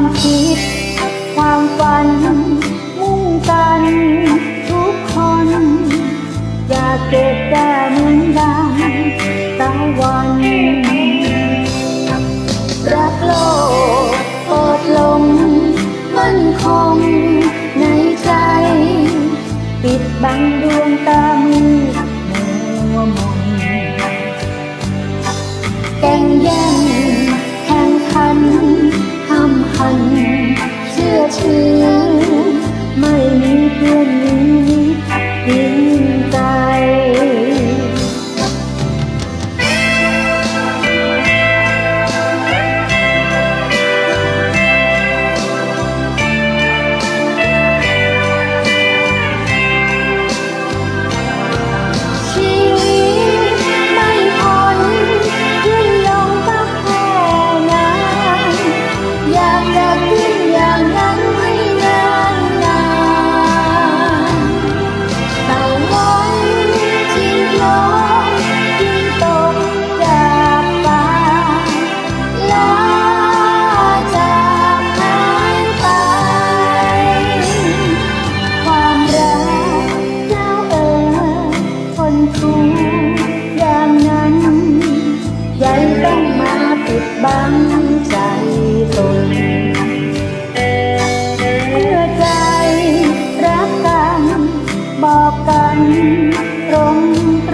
ความคิด ความฝัน มุ่งกันทุกคน อยากเกิดแต่เหมือนดังตะวัน รักโลกอดลมมั่นคงในใจ ปิดบังดวงตามือมัวมนแก่งแย่ง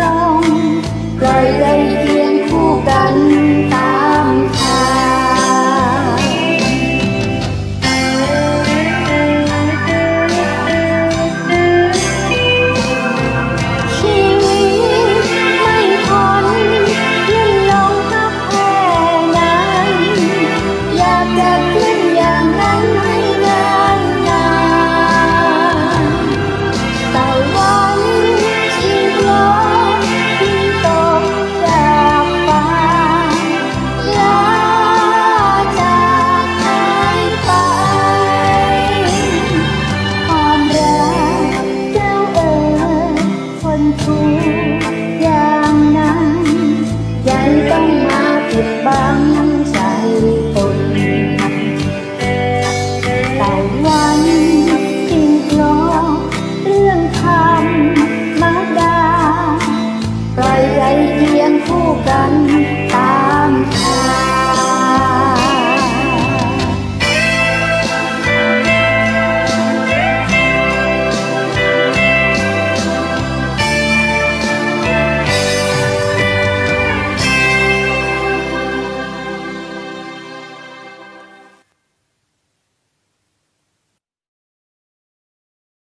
รอ